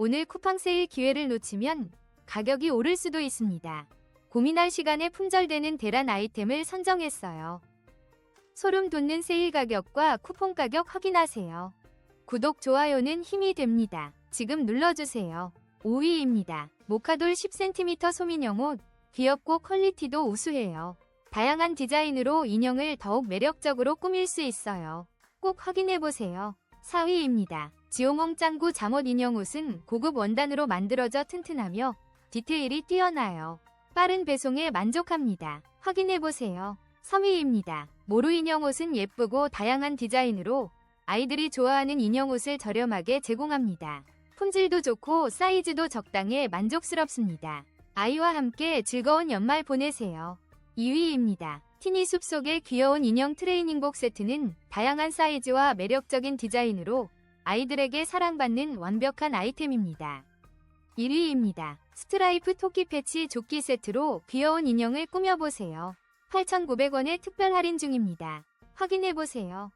오늘 쿠팡 세일 기회를 놓치면 가격이 오를 수도 있습니다. 고민할 시간에 품절되는 대란 아이템을 선정했어요. 소름 돋는 세일 가격과 쿠폰 가격 확인하세요. 구독, 좋아요는 힘이 됩니다. 지금 눌러주세요. 5위입니다. 모카돌 10cm 소민형 옷. 귀엽고 퀄리티도 우수해요. 다양한 디자인으로 인형을 더욱 매력적으로 꾸밀 수 있어요. 꼭 확인해보세요. 4위입니다. 지오몽 짱구 잠옷 인형 옷은 고급 원단으로 만들어져 튼튼하며 디테일이 뛰어나요. 빠른 배송에 만족합니다. 확인해보세요. 3위입니다. 모루 인형 옷은 예쁘고 다양한 디자인으로 아이들이 좋아하는 인형 옷을 저렴하게 제공합니다. 품질도 좋고 사이즈도 적당해 만족스럽습니다. 아이와 함께 즐거운 연말 보내세요. 2위입니다. 티니 숲속의 귀여운 인형 트레이닝복 세트는 다양한 사이즈와 매력적인 디자인으로 아이들에게 사랑받는 완벽한 아이템입니다. 1위입니다. 스트라이프 토끼 패치 조끼 세트로 귀여운 인형을 꾸며보세요. 8,900원의 특별 할인 중입니다. 확인해보세요.